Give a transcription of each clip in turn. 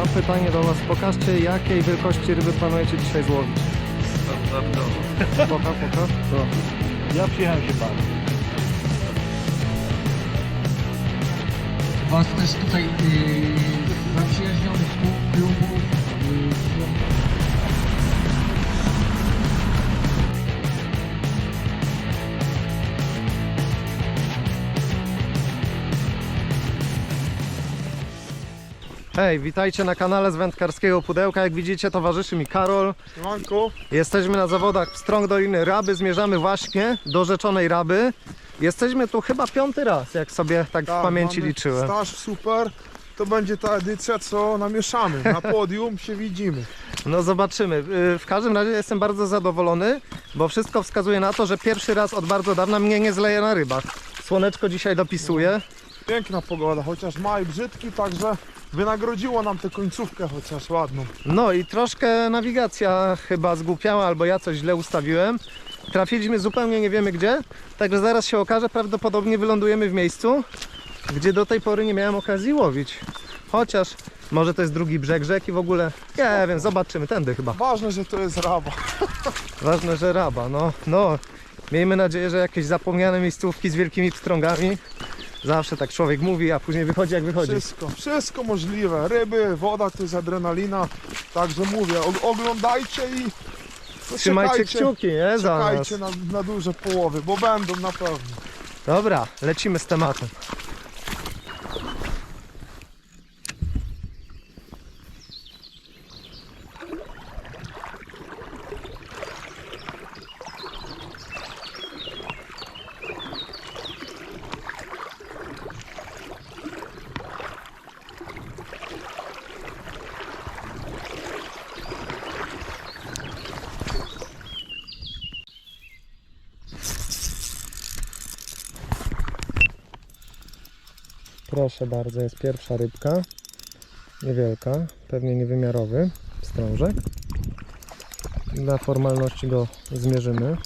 Mam pytanie do Was. Pokażcie, jakiej wielkości ryby planujecie dzisiaj złowić. Poka, poka. No. Ja przyjechałem się bawić. Was też tutaj yy, zaprzyjaźnionych Hej, witajcie na kanale z Wędkarskiego Pudełka. Jak widzicie, towarzyszy mi Karol. Siemanko. Jesteśmy na zawodach w Strąg Doliny Raby. Zmierzamy właśnie do rzeczonej Raby. Jesteśmy tu chyba piąty raz, jak sobie tak w pamięci mamy liczyłem. Staż super. To będzie ta edycja, co namieszamy. Na podium się widzimy. No zobaczymy. Yy, W każdym razie jestem bardzo zadowolony, bo wszystko wskazuje na to, że pierwszy raz od bardzo dawna mnie nie zleje na rybach. Słoneczko dzisiaj dopisuje. Piękna pogoda, chociaż maj brzydki, także wynagrodziło nam tę końcówkę chociaż ładną. No i troszkę nawigacja chyba zgłupiała, albo ja coś źle ustawiłem. Trafiliśmy zupełnie nie wiemy gdzie, także zaraz się okaże, prawdopodobnie wylądujemy w miejscu, gdzie do tej pory nie miałem okazji łowić. Chociaż może to jest drugi brzeg rzeki w ogóle, nie wiem, zobaczymy, tędy chyba. Ważne, że to jest raba. Ważne, że raba, no, no. Miejmy nadzieję, że jakieś zapomniane miejscówki z wielkimi pstrągami. Zawsze tak człowiek mówi, a później wychodzi jak wychodzi. Wszystko, wszystko możliwe. Ryby, woda to jest adrenalina. Także mówię, oglądajcie i no, Trzymajcie czekajcie, kciuki, nie? Za nas. Czekajcie na, na duże połowy, bo będą na pewno. Dobra, lecimy z tematem. Proszę bardzo, jest pierwsza rybka. Niewielka, pewnie niewymiarowy strążek. Dla formalności go zmierzymy.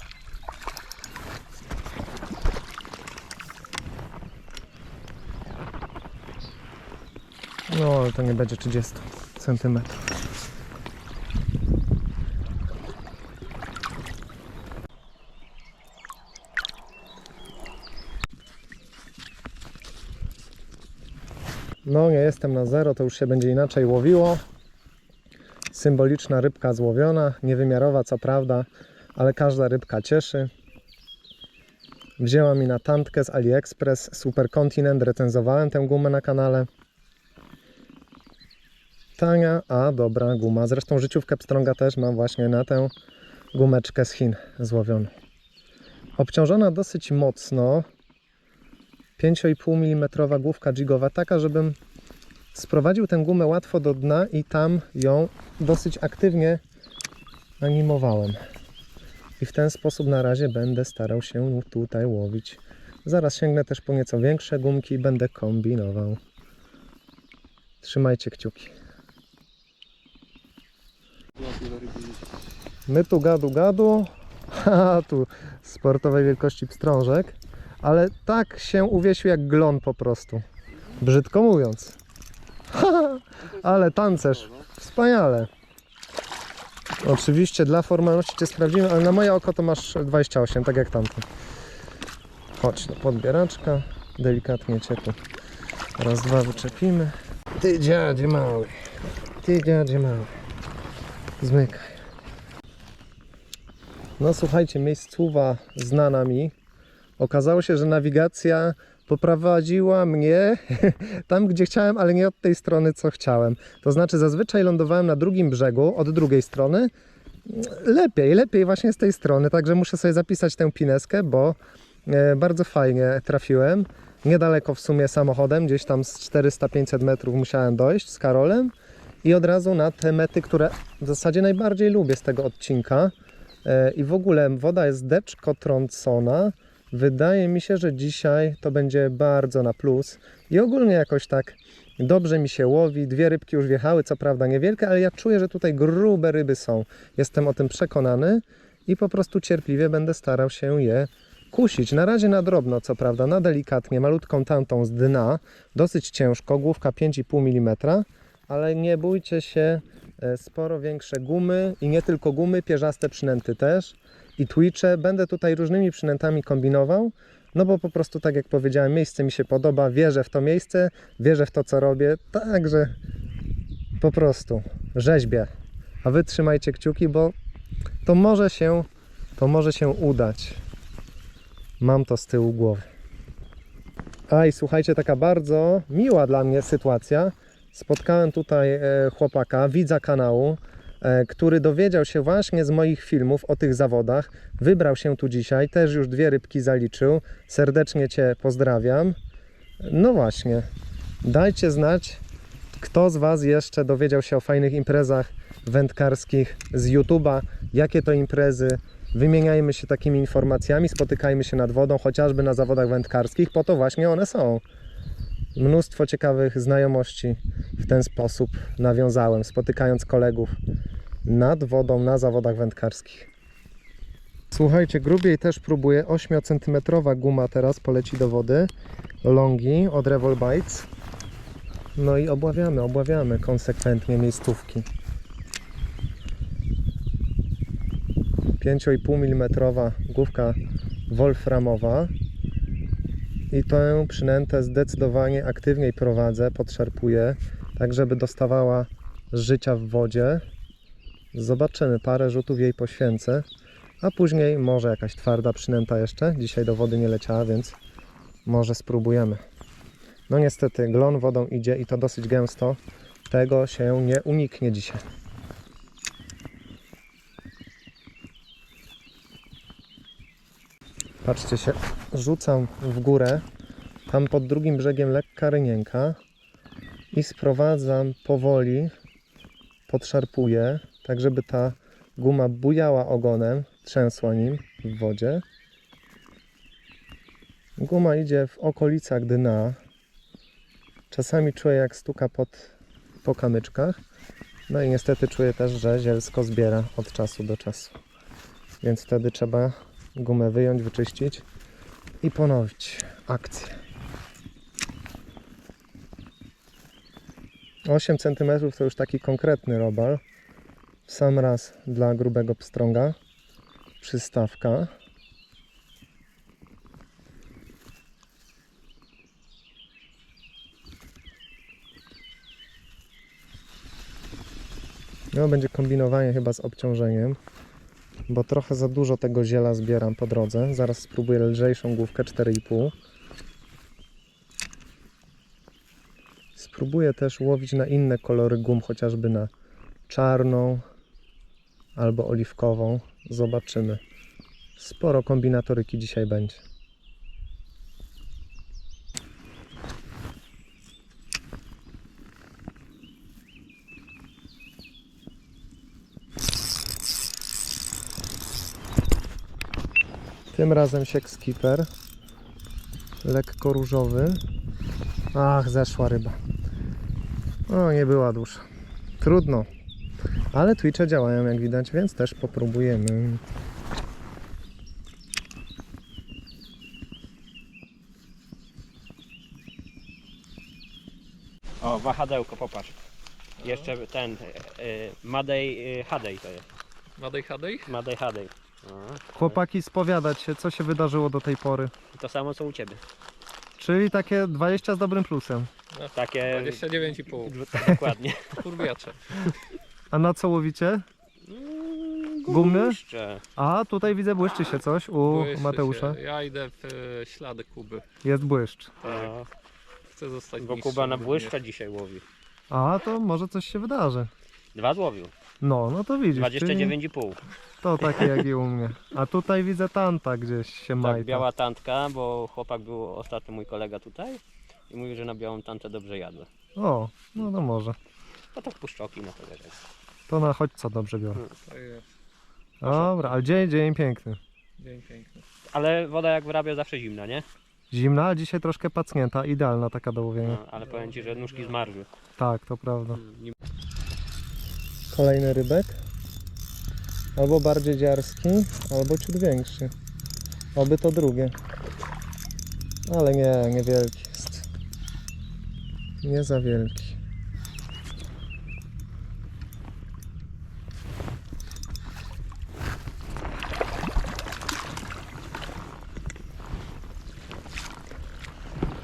No, ale to nie będzie 30 cm. No, nie jestem na zero, to już się będzie inaczej łowiło. Symboliczna rybka złowiona, niewymiarowa co prawda, ale każda rybka cieszy. Wzięła mi na tantkę z AliExpress Super Continent, recenzowałem tę gumę na kanale. Tania, a dobra guma. Zresztą życiówkę pstrąga też mam właśnie na tę gumeczkę z Chin złowioną. Obciążona dosyć mocno, 5,5 mm główka jigowa, taka, żebym sprowadził tę gumę łatwo do dna i tam ją dosyć aktywnie animowałem. I w ten sposób na razie będę starał się tutaj łowić. Zaraz sięgnę też po nieco większe gumki i będę kombinował. Trzymajcie kciuki. My tu gadu gadu, a tu sportowej wielkości pstrążek ale tak się uwiesił jak glon po prostu. Brzydko mówiąc. ale tancerz. Wspaniale. Oczywiście dla formalności cię sprawdzimy, ale na moje oko to masz 28, tak jak tamten. Chodź, no podbieraczka. Delikatnie cię tu raz, dwa wyczepimy. Ty dziadzie mały. Ty dziadzie mały. Zmykaj. No słuchajcie, miejscowa znana mi, Okazało się, że nawigacja poprowadziła mnie tam, gdzie chciałem, ale nie od tej strony, co chciałem. To znaczy, zazwyczaj lądowałem na drugim brzegu, od drugiej strony. Lepiej, lepiej właśnie z tej strony, także muszę sobie zapisać tę pineskę, bo e, bardzo fajnie trafiłem. Niedaleko w sumie samochodem, gdzieś tam z 400-500 metrów musiałem dojść z Karolem i od razu na te mety, które w zasadzie najbardziej lubię z tego odcinka. E, I w ogóle woda jest deczko trącona. Wydaje mi się, że dzisiaj to będzie bardzo na plus i ogólnie jakoś tak dobrze mi się łowi. Dwie rybki już wjechały, co prawda niewielkie, ale ja czuję, że tutaj grube ryby są. Jestem o tym przekonany i po prostu cierpliwie będę starał się je kusić. Na razie na drobno, co prawda, na delikatnie, malutką tantą z dna, dosyć ciężko, główka 5,5 mm, ale nie bójcie się, e, sporo większe gumy i nie tylko gumy, pierzaste przynęty też i twitche. Będę tutaj różnymi przynętami kombinował, no bo po prostu tak jak powiedziałem, miejsce mi się podoba, wierzę w to miejsce, wierzę w to co robię, także po prostu rzeźbię. A wy trzymajcie kciuki, bo to może się, to może się udać. Mam to z tyłu głowy. A i słuchajcie, taka bardzo miła dla mnie sytuacja. Spotkałem tutaj e, chłopaka, widza kanału, który dowiedział się właśnie z moich filmów o tych zawodach. Wybrał się tu dzisiaj, też już dwie rybki zaliczył. Serdecznie Cię pozdrawiam. No właśnie, dajcie znać, kto z Was jeszcze dowiedział się o fajnych imprezach wędkarskich z YouTube'a, jakie to imprezy. Wymieniajmy się takimi informacjami, spotykajmy się nad wodą, chociażby na zawodach wędkarskich, po to właśnie one są. Mnóstwo ciekawych znajomości w ten sposób nawiązałem, spotykając kolegów nad wodą na zawodach wędkarskich. Słuchajcie, grubiej też próbuję. 8 cm guma teraz poleci do wody. Longi od Revol Bites. No i obławiamy, obławiamy konsekwentnie miejscówki. 5,5 mm główka wolframowa i tę przynętę zdecydowanie aktywniej prowadzę, podszarpuję, tak żeby dostawała życia w wodzie. Zobaczymy, parę rzutów jej poświęcę, a później może jakaś twarda przynęta jeszcze. Dzisiaj do wody nie leciała, więc może spróbujemy. No niestety, glon wodą idzie i to dosyć gęsto. Tego się nie uniknie dzisiaj. Patrzcie się, rzucam w górę, tam pod drugim brzegiem lekka rynienka i sprowadzam powoli, podszarpuję, tak żeby ta guma bujała ogonem, trzęsła nim w wodzie. Guma idzie w okolicach dna. Czasami czuję jak stuka pod, po kamyczkach. No i niestety czuję też, że zielsko zbiera od czasu do czasu. Więc wtedy trzeba gumę wyjąć, wyczyścić i ponowić akcję. 8 cm to już taki konkretny robal. W sam raz dla grubego pstrąga. Przystawka. No, będzie kombinowanie chyba z obciążeniem bo trochę za dużo tego ziela zbieram po drodze. Zaraz spróbuję lżejszą główkę 4,5. Spróbuję też łowić na inne kolory gum, chociażby na czarną albo oliwkową. Zobaczymy. Sporo kombinatoryki dzisiaj będzie. Tym razem siek skipper. Lekko różowy. Ach, zeszła ryba. O, nie była dusza. Trudno. Ale Twitche działają jak widać, więc też popróbujemy. O, wahadełko, popatrz. Jeszcze ten, y, Madej y, Hadej to jest. Madej Hadej? Madej Hadej. No, Chłopaki, spowiadać się, co się wydarzyło do tej pory. to samo co u Ciebie. Czyli takie 20 z dobrym plusem. Takie 29,5. dokładnie. Kurwiacze. A na co łowicie? Mm, Gumy? Błyszcze. A, tutaj widzę błyszczy się coś u Błyszczy Mateusza. Się. Ja idę w e, ślady Kuby. Jest błyszcz. O, Chcę zostać bo mistrzem Kuba na również. błyszcza dzisiaj łowi. A, to może coś się wydarzy. Dwa złowił. No, no to widzisz. czyli 29,5. To takie jak i u mnie. A tutaj widzę tanta gdzieś się majta. Tak, biała tantka, bo chłopak był ostatnio mój kolega tutaj i mówił, że na białą tantę dobrze jadły. O, no to może. No tak puszczoki na to wiesz. To na chodź co dobrze biorę. Tak jest. Dobra, ale dzień, dzień piękny. Dzień piękny. Ale woda jak wyrabia zawsze zimna, nie? Zimna, a dzisiaj troszkę pacnięta. Idealna taka do łowienia. No, ale powiem Ci, że nóżki zmarzły. Tak, to prawda. Nie- Kolejny rybek. Albo bardziej dziarski, albo ciut większy. Oby to drugie. Ale nie, niewielki jest. Nie za wielki.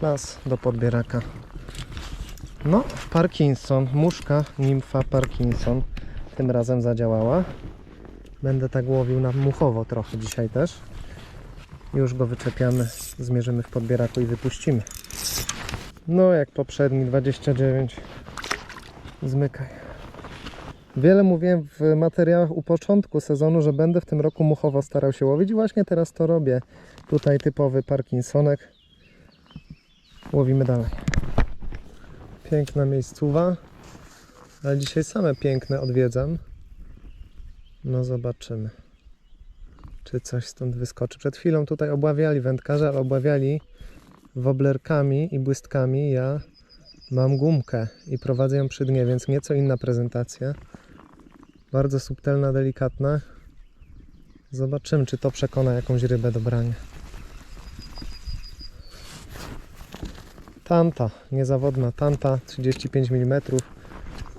Klas do podbieraka. No, Parkinson, muszka nimfa Parkinson tym razem zadziałała. Będę tak łowił na muchowo trochę dzisiaj też. Już go wyczepiamy, zmierzymy w podbieraku i wypuścimy. No, jak poprzedni 29. Zmykaj. Wiele mówiłem w materiałach u początku sezonu, że będę w tym roku muchowo starał się łowić i właśnie teraz to robię. Tutaj typowy Parkinsonek. Łowimy dalej. Piękna miejscowa. Ale dzisiaj same piękne odwiedzam. No zobaczymy. Czy coś stąd wyskoczy. Przed chwilą tutaj obławiali wędkarze, ale obławiali woblerkami i błystkami. Ja mam gumkę i prowadzę ją przy dnie, więc nieco inna prezentacja. Bardzo subtelna, delikatna. Zobaczymy, czy to przekona jakąś rybę do brania. Tanta, niezawodna tanta, 35 mm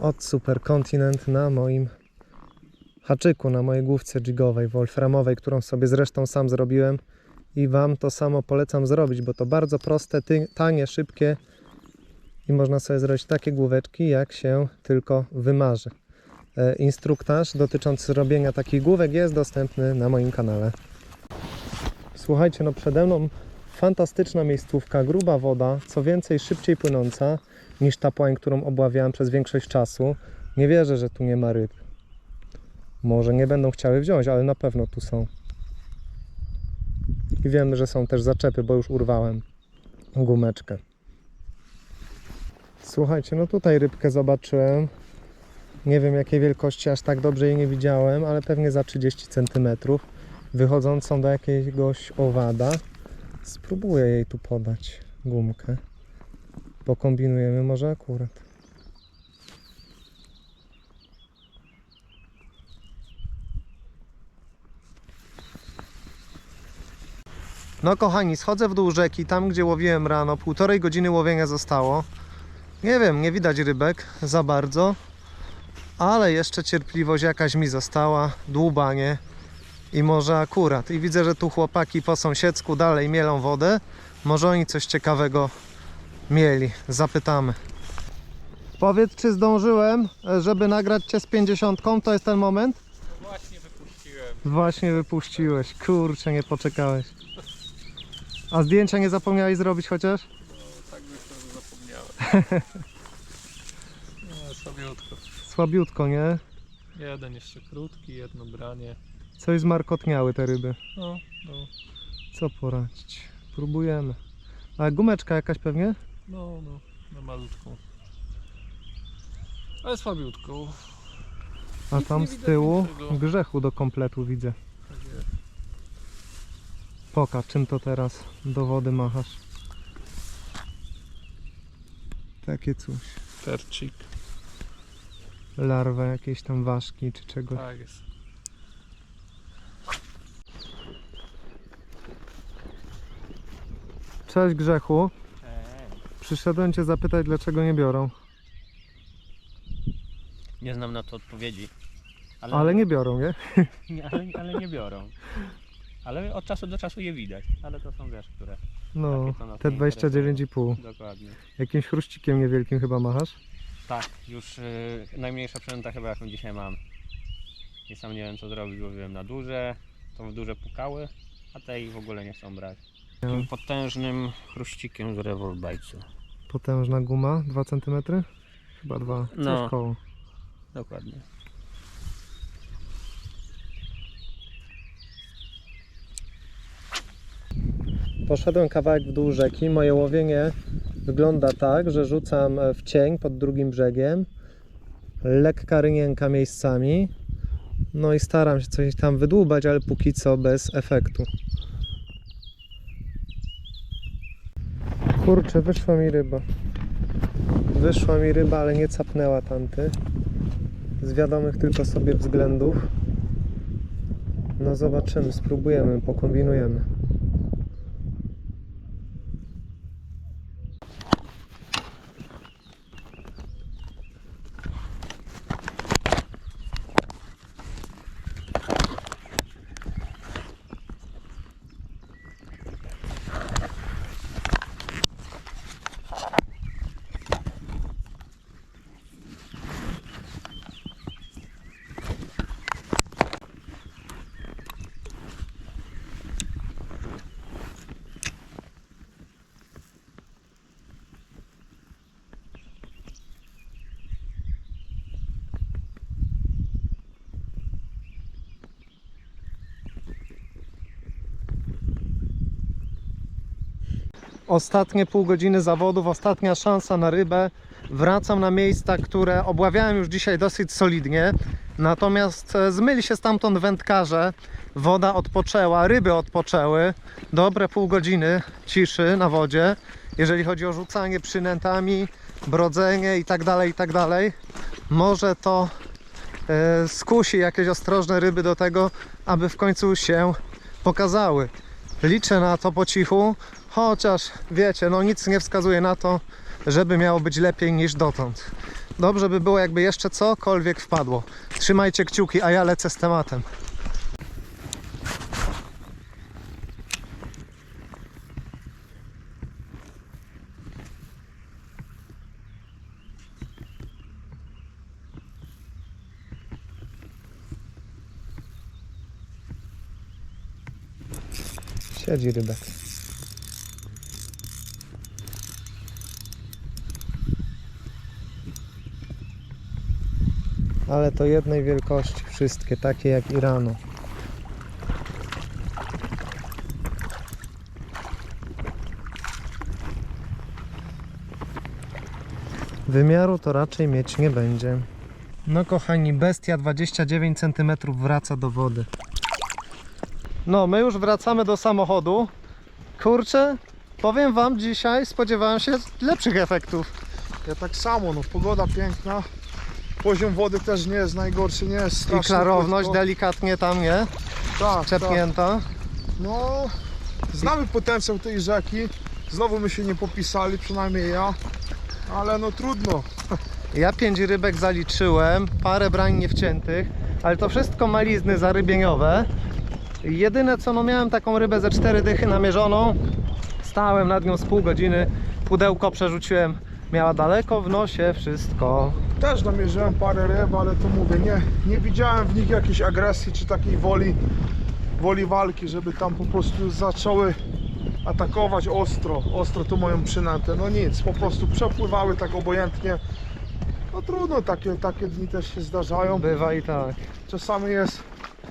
od Supercontinent na moim haczyku, na mojej główce jigowej, wolframowej, którą sobie zresztą sam zrobiłem i Wam to samo polecam zrobić, bo to bardzo proste, tanie, szybkie i można sobie zrobić takie główeczki, jak się tylko wymarzy. E, Instruktaż dotyczący robienia takich główek jest dostępny na moim kanale. Słuchajcie, no przede mną fantastyczna miejscówka, gruba woda, co więcej szybciej płynąca niż ta płań, którą obławiałem przez większość czasu. Nie wierzę, że tu nie ma ryb. Może nie będą chciały wziąć, ale na pewno tu są. I wiemy, że są też zaczepy, bo już urwałem gumeczkę. Słuchajcie, no tutaj rybkę zobaczyłem. Nie wiem jakiej wielkości, aż tak dobrze jej nie widziałem, ale pewnie za 30 cm. Wychodzącą do jakiegoś owada. Spróbuję jej tu podać gumkę. Pokombinujemy może akurat. No kochani, schodzę w dół rzeki, tam gdzie łowiłem rano, półtorej godziny łowienia zostało. Nie wiem, nie widać rybek za bardzo, ale jeszcze cierpliwość jakaś mi została, dłubanie i może akurat. I widzę, że tu chłopaki po sąsiedzku dalej mielą wodę. Może oni coś ciekawego mieli. Zapytamy. Powiedz, czy zdążyłem, żeby nagrać Cię z 50? To jest ten moment? Właśnie wypuściłem. Właśnie wypuściłeś. Kurczę, nie poczekałeś. A zdjęcia nie zapomniałeś zrobić chociaż? Tak wyszło, że zapomniałem. No, słabiutko. Słabiutko, nie? Jeden jeszcze krótki, jedno branie. Coś zmarkotniały te ryby. No, no, Co poradzić? Próbujemy. A gumeczka jakaś pewnie? no, no, na malutką. Ale słabiutką. A Nic tam nie z widać tyłu większego. grzechu do kompletu widzę. Tak jest. Pokaż, czym to teraz do wody machasz. Takie coś. Percik. Larwę jakiejś tam ważki czy czegoś. Tak jest. Cześć Grzechu. Przyszedłem Cię zapytać, dlaczego nie biorą. Nie znam na to odpowiedzi. Ale, Ale nie biorą, nie? nie, ale, ale nie biorą. Ale od czasu do czasu je widać. Ale to są wiesz, które. No, Takie to nas te nie 29,5. Dokładnie. Jakimś chruścikiem niewielkim chyba machasz? Tak, już y, najmniejsza przynęta chyba jaką dzisiaj mam. I sam nie wiem co zrobić, łowiłem na duże, to w duże pukały, a te ich w ogóle nie chcą brać. Takim potężnym chruścikiem z rewolbajcu. Potężna guma, 2 cm? Chyba 2. Coś No. koło. Dokładnie. Poszedłem kawałek w dół rzeki. Moje łowienie wygląda tak, że rzucam w cień pod drugim brzegiem. Lekka rynienka miejscami. No i staram się coś tam wydłubać, ale póki co bez efektu. Kurczę, wyszła mi ryba. Wyszła mi ryba, ale nie capnęła tamty. Z wiadomych tylko sobie względów. No zobaczymy, spróbujemy, pokombinujemy. Ostatnie pół godziny zawodów, ostatnia szansa na rybę. Wracam na miejsca, które obławiałem już dzisiaj dosyć solidnie. Natomiast e, zmyli się stamtąd wędkarze. Woda odpoczęła, ryby odpoczęły. Dobre pół godziny ciszy na wodzie. Jeżeli chodzi o rzucanie przynętami, brodzenie i tak dalej, i tak. Może to e, skusi jakieś ostrożne ryby do tego, aby w końcu się pokazały. Liczę na to po cichu, chociaż wiecie, no nic nie wskazuje na to, żeby miało być lepiej niż dotąd. Dobrze by było, jakby jeszcze cokolwiek wpadło. Trzymajcie kciuki, a ja lecę z tematem. Siedzi rybek. Ale to jednej wielkości, wszystkie takie jak i rano. Wymiaru to raczej mieć nie będzie. No kochani, bestia 29 cm wraca do wody. No, my już wracamy do samochodu. Kurczę, powiem wam, dzisiaj spodziewałem się lepszych efektów. Ja tak samo, no pogoda piękna. Poziom wody też nie jest najgorszy, nie jest I strasznie klarowność płytko. delikatnie tam, nie? tak, tak. Czepnięta. No, znamy potencjał tej rzeki. Znowu my się nie popisali, przynajmniej ja. Ale no trudno. Ja pięć rybek zaliczyłem, parę brań niewciętych, ale to wszystko malizny zarybieniowe. Jedyne co, no miałem taką rybę ze cztery dychy namierzoną. Stałem nad nią z pół godziny, pudełko przerzuciłem. Miała daleko w nosie wszystko. Też namierzyłem parę ryb, ale to mówię, nie, nie widziałem w nich jakiejś agresji czy takiej woli, woli walki, żeby tam po prostu zaczęły atakować ostro, ostro tu moją przynętę. No nic, po prostu przepływały tak obojętnie. No trudno, takie, takie dni też się zdarzają. Bywa i tak. Czasami jest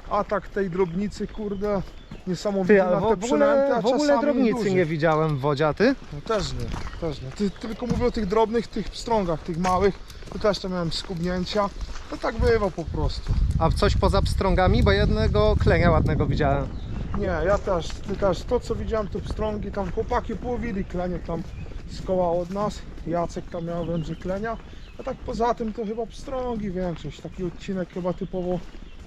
atak tej drobnicy, kurde, niesamowity Ty, na w ogóle, a w ogóle drobnicy nie widziałem w wodzie, a ty? No też nie, też nie. Ty, tylko mówię o tych drobnych, tych pstrągach, tych małych. Tu też tam miałem skubnięcia. No tak bywa po prostu. A coś poza pstrągami? Bo jednego klenia ładnego widziałem. Nie, ja też, ty też. To co widziałem to pstrągi, tam chłopaki połowili klenie tam z koła od nas. Jacek tam miał węże klenia. A tak poza tym to chyba pstrągi większość. Taki odcinek chyba typowo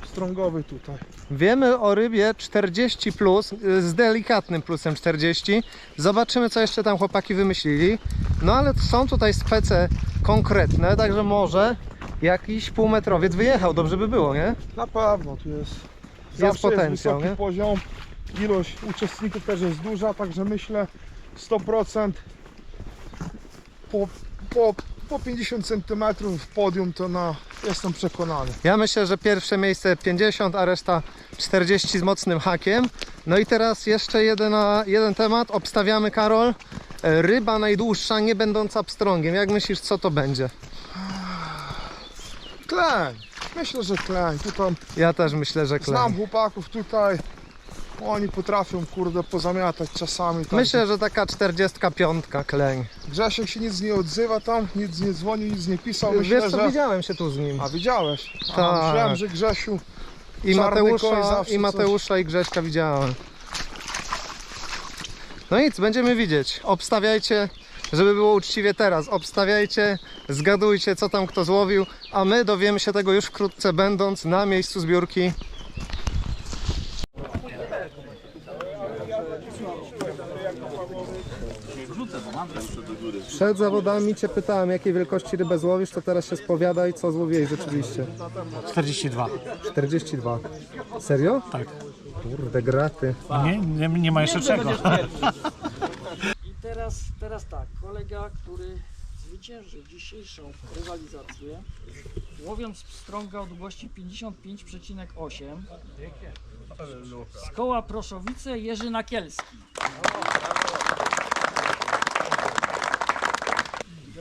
pstrągowy tutaj. Wiemy o rybie 40 plus, y, z delikatnym plusem 40. Zobaczymy co jeszcze tam chłopaki wymyślili. No ale są tutaj spece konkretne, także może jakiś półmetrowiec wyjechał, dobrze by było, nie? Na pewno tu jest, Jest potencjał, wysoki nie? poziom. Ilość uczestników też jest duża, także myślę 100% po, po, po 50 cm w podium to na, jestem przekonany. Ja myślę, że pierwsze miejsce 50, a reszta 40 z mocnym hakiem. No i teraz jeszcze jeden, jeden temat. Obstawiamy, Karol. E, Ryba najdłuższa, nie będąca pstrągiem. Jak myślisz, co to będzie? Kleń, myślę, że kleń. Tutaj Ja też myślę, że klej. znam chłopaków tutaj, oni potrafią kurde pozamiatać czasami. Tak. Myślę, że taka 45 kleń. Grzesiek się nic nie odzywa tam, nic nie dzwonił, nic nie pisał. Myślę, Wiesz co, że... widziałem się tu z nim. A widziałeś? A, Tak. Myślałem, że Grzesiu I Mateusza, i Mateusza i Grześka widziałem. No nic, będziemy widzieć. Obstawiajcie, żeby było uczciwie teraz. Obstawiajcie, zgadujcie, co tam kto złowił, a my dowiemy się tego już wkrótce, będąc na miejscu zbiórki. Przed zawodami Cię pytałem, jakiej wielkości rybę złowisz, to teraz się spowiadaj, co złowiłeś rzeczywiście. 42. 42. Serio? Tak. Kurde, graty. Nie, nie, nie ma jeszcze czego. I teraz, teraz tak, kolega, który zwyciężył dzisiejszą rywalizację, łowiąc pstrąga o długości 55,8 z koła Proszowice Jerzy Nakielski.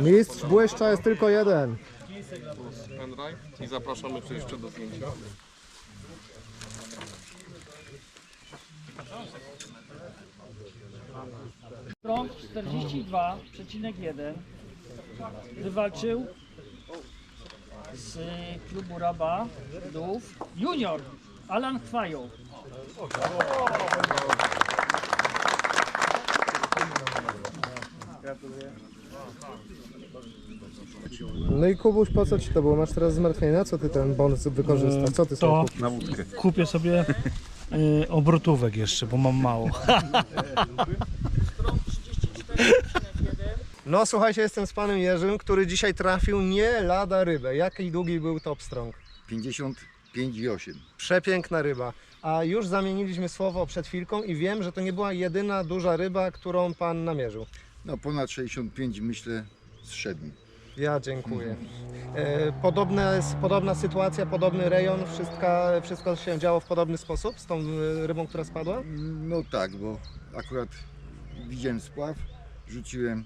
Mistrz błyszcza jest tylko jeden. Pendrive i zapraszamy tu jeszcze do zdjęcia. Strąg 42,1 wywalczył z klubu Raba Dów junior Alan Chwają. No i Kubuś, po co ci to było? Masz teraz zmartwienie. Na co ty ten bonus wykorzystasz? Co ty sobie To kupisz? kupię sobie y, obrotówek jeszcze, bo mam mało. Strąg 34,1 No słuchajcie, jestem z panem Jerzym, który dzisiaj trafił nie lada rybę. Jaki długi był top strong? 55,8. Przepiękna ryba. A już zamieniliśmy słowo przed chwilką i wiem, że to nie była jedyna duża ryba, którą pan namierzył. No ponad 65 myślę z średnim. Ja dziękuję. E, podobne, podobna sytuacja, podobny rejon, wszystko, wszystko się działo w podobny sposób z tą e, rybą, która spadła? No tak, bo akurat widziałem spław, rzuciłem,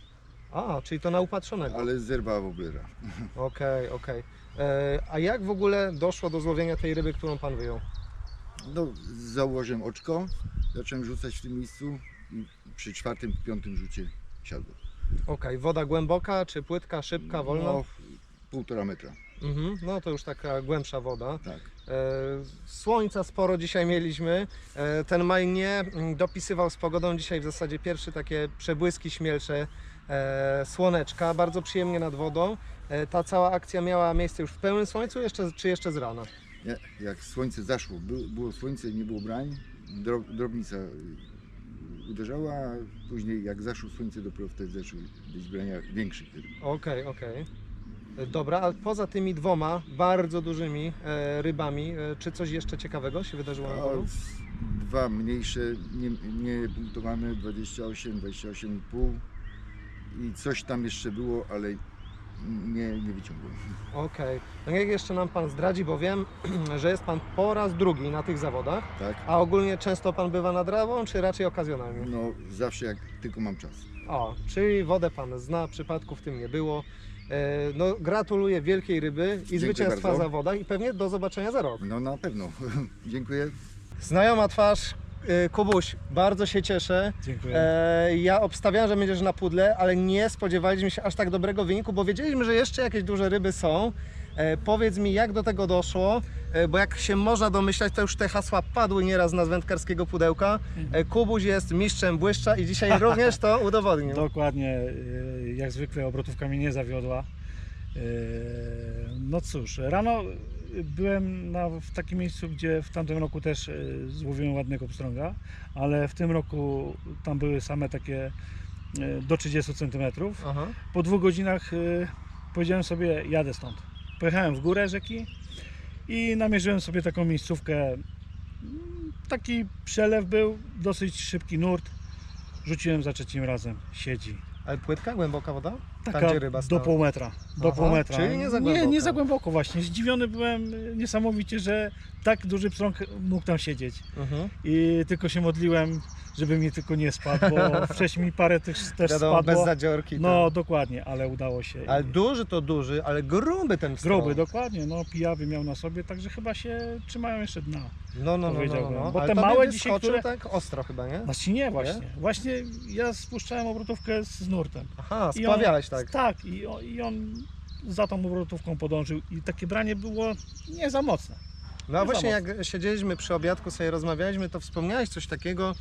A, czyli to na upatrzonego. ale zerwała woblera. Okej, okej. E, A jak w ogóle doszło do złowienia tej ryby, którą pan wyjął? No założyłem oczko, zacząłem rzucać w tym miejscu i przy czwartym, piątym rzucie siadło. Okej, woda głęboka, czy płytka, szybka, wolna? No, półtora metra, Mhm, no to już taka głębsza woda. tak. E, Słońca sporo dzisiaj mieliśmy. E, Ten maj nie mm, dopisywał z pogodą. Dzisiaj w zasadzie pierwsze takie przebłyski śmielsze e, słoneczka. Bardzo przyjemnie nad wodą. E, Ta cała akcja miała miejsce już w pełnym słońcu, jeszcze, czy jeszcze z rana? Nie, jak słońce zaszło, by, było słońce, nie było brań, dro, drobnica y, uderzała, a później jak zaszło słońce, dopiero wtedy zaczęły być brania większych ryb. Okej, okej. E, Dobra, a poza tymi dwoma bardzo dużymi e, rybami, e, czy coś jeszcze ciekawego się wydarzyło na A polu? dwa mniejsze, nie, nie punktowane, 28, 28,5 i coś tam jeszcze było, ale nie, nie wyciągłem. Okej. No jak jeszcze nam Pan zdradzi, bo wiem, że jest Pan po raz drugi na tych zawodach, Tak? a ogólnie często Pan bywa nad Rawą, czy raczej okazjonalnie? No zawsze jak tylko mam czas. O, czyli wodę Pan zna, przypadków w tym nie było. E, No gratuluję wielkiej ryby i zwycięstwa bardzo. zawodach i pewnie do zobaczenia za rok. No na pewno. Dziękuję. Znajoma twarz, e, Kubuś, bardzo się cieszę. Dziękuję. E, Ja obstawiałem, że będziesz na pudle, ale nie spodziewaliśmy się aż tak dobrego wyniku, bo wiedzieliśmy, że jeszcze jakieś duże ryby są. E, Powiedz mi, jak do tego doszło, E, bo jak się można domyślać, to już te hasła padły nieraz na wędkarskiego pudełka. E, Kubuś jest mistrzem błyszcza i dzisiaj również to udowodnił. Dokładnie, jak zwykle obrotówka mnie nie zawiodła. No cóż, rano byłem na, w takim miejscu, gdzie w tamtym roku też y, złowiłem ładnego pstrąga, ale w tym roku tam były same takie y, do 30 cm. Aha. Po dwóch godzinach y, powiedziałem sobie, jadę stąd. Pojechałem w górę rzeki i namierzyłem sobie taką miejscówkę. Taki przelew był, dosyć szybki nurt. Rzuciłem za trzecim razem. Siedzi. Ale płytka, głęboka woda? Taka Tam, gdzie ryba do stała. pół metra. Do Aha, pół metra. czyli nie za Nie, głęboko. nie za głęboko właśnie. Zdziwiony byłem niesamowicie, że tak duży pstrąg mógł tam siedzieć. Mhm. I tylko się modliłem, żeby mi tylko nie spadł, bo wcześniej mi parę tych też Wiadomo, bez spadło. zadziorki. No to. dokładnie, ale udało się. Ale I- duży to duży, ale gruby ten pstrąg. Groby, dokładnie, no pijawy miał na sobie, także chyba się trzymają jeszcze dna. No, no, no, no, powiedziałbym. no. Bo Ale te małe dzisiaj, które- tak ostro chyba, nie? Właśnie nie, właśnie. Właśnie ja spuszczałem obrotówkę z, nurtem. Aha, I on- tak. Tak, i on, i on za tą obrotówką podążył i takie branie było nie za mocne. No a Nie właśnie jak siedzieliśmy przy obiadku, sobie rozmawialiśmy, to wspomniałeś coś takiego,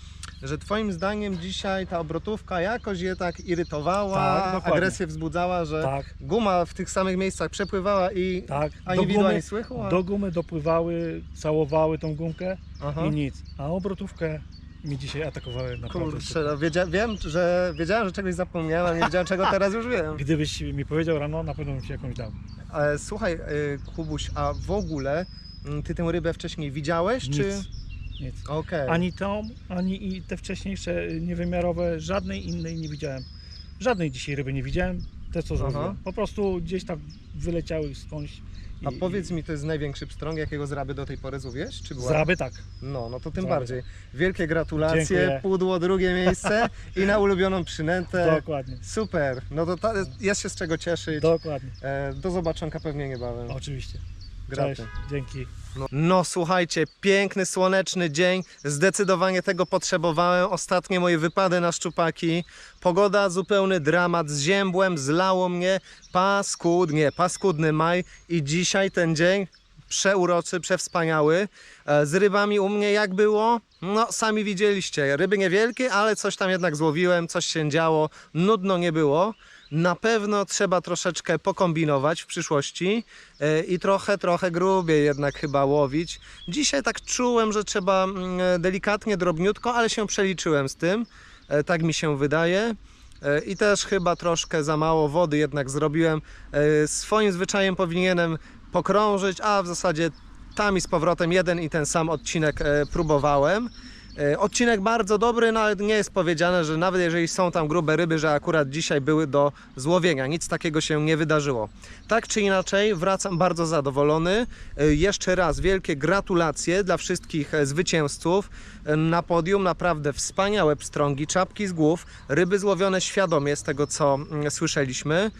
że twoim zdaniem dzisiaj ta obrotówka jakoś je tak irytowała, Tak, dokładnie. agresję wzbudzała, że Tak, guma w tych samych miejscach przepływała i tak. ani Do widu, gumy, ani słychu? A... do gumy dopływały, całowały tą gumkę Aha. i nic. A obrotówkę mi dzisiaj atakowały naprawdę. Kurczę, no wiedzia wiem, że wiedziałem, że czegoś zapomniałem, nie wiedziałem czego teraz już wiem. Gdybyś mi powiedział rano, na pewno bym ci jakąś dał. Ale słuchaj, y, Kubuś, a w ogóle ty tę rybę wcześniej widziałeś, czy... Nic. Nic. Okej. Ani tą, ani i te wcześniejsze y, niewymiarowe, żadnej innej nie widziałem. Żadnej dzisiaj ryby nie widziałem, te co złowiłem. Po prostu gdzieś tam wyleciały skądś. A i- powiedz mi, to jest największy pstrąg, jakiego z raby do tej pory złowiłeś? Czy była? Z raby tak. No, no to tym bardziej. Wielkie gratulacje, Dziękuję. pudło drugie miejsce i na ulubioną przynętę. Dokładnie. Super, no to ta, jest się z czego cieszyć. Dokładnie. E, do zobaczonka pewnie niebawem. Oczywiście. Graty. Cześć. Dzięki. No, no słuchajcie, piękny, słoneczny dzień. Zdecydowanie tego potrzebowałem. Ostatnie moje wypady na szczupaki. Pogoda zupełny dramat. Z ziębłem zlało mnie paskudnie, paskudny maj. I dzisiaj ten dzień przeuroczy, przewspaniały. E, Z rybami u mnie jak było? No, sami widzieliście. Ryby niewielkie, ale coś tam jednak złowiłem, coś się działo. Nudno nie było. Na pewno trzeba troszeczkę pokombinować w przyszłości e, i trochę, trochę grubiej jednak chyba łowić. Dzisiaj tak czułem, że trzeba mm, delikatnie, drobniutko, ale się przeliczyłem z tym. E, Tak mi się wydaje. E, I też chyba troszkę za mało wody jednak zrobiłem. E, Swoim zwyczajem powinienem pokrążyć, a w zasadzie tam i z powrotem jeden i ten sam odcinek e, próbowałem. E, Odcinek bardzo dobry, no ale nie jest powiedziane, że nawet jeżeli są tam grube ryby, że akurat dzisiaj były do złowienia. Nic takiego się nie wydarzyło. Tak czy inaczej, wracam bardzo zadowolony. E, Jeszcze raz wielkie gratulacje dla wszystkich e, zwycięzców. Na podium naprawdę wspaniałe pstrągi, czapki z głów, ryby złowione świadomie z tego co mm, słyszeliśmy.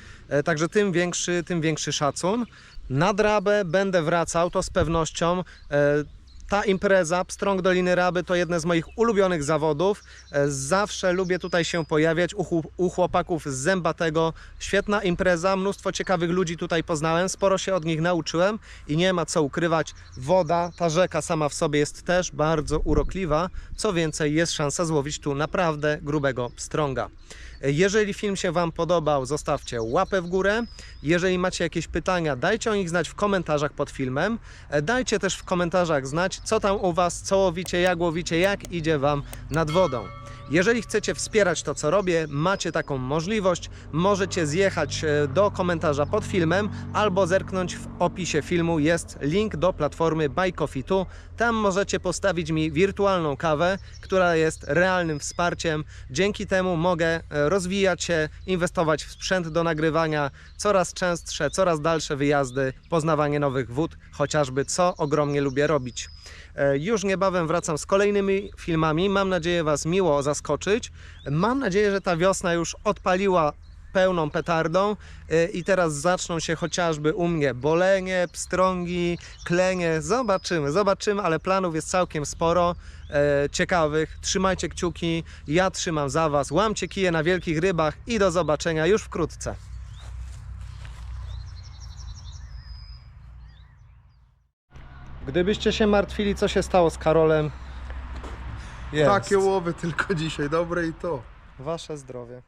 Także tym większy, tym większy szacun. Na drabę będę wracał, to z pewnością. Ta impreza, Pstrąg Doliny Raby, to jedne z moich ulubionych zawodów. E, Zawsze lubię tutaj się pojawiać u chłopaków z Zębatego. Świetna impreza, mnóstwo ciekawych ludzi tutaj poznałem, sporo się od nich nauczyłem i nie ma co ukrywać. Woda, ta rzeka sama w sobie jest też bardzo urokliwa. Co więcej, jest szansa złowić tu naprawdę grubego pstrąga. Jeżeli film się Wam podobał, zostawcie łapę w górę. Jeżeli macie jakieś pytania, dajcie o nich znać w komentarzach pod filmem. E, Dajcie też w komentarzach znać, co tam u Was, co łowicie, jak łowicie, jak idzie Wam nad wodą. Jeżeli chcecie wspierać to, co robię, macie taką możliwość. Możecie zjechać e, do komentarza pod filmem albo zerknąć w opisie filmu. Jest link do platformy Buy Coffee 2. Tam możecie postawić mi wirtualną kawę, która jest realnym wsparciem. Dzięki temu mogę e, rozwijać się, inwestować w sprzęt do nagrywania, coraz częstsze, coraz dalsze wyjazdy, poznawanie nowych wód, chociażby, co ogromnie lubię robić. E, Już niebawem wracam z kolejnymi filmami. Mam nadzieję Was miło zaskoczyć. Mam nadzieję, że ta wiosna już odpaliła pełną petardą e, i teraz zaczną się chociażby u mnie bolenie, pstrągi, klenie. Zobaczymy, zobaczymy, ale planów jest całkiem sporo e, ciekawych. Trzymajcie kciuki, ja trzymam za Was. Łamcie kije na wielkich rybach i do zobaczenia już wkrótce. Gdybyście się martwili, co się stało z Karolem, jest. Takie łowy tylko dzisiaj, dobre i to. Wasze zdrowie.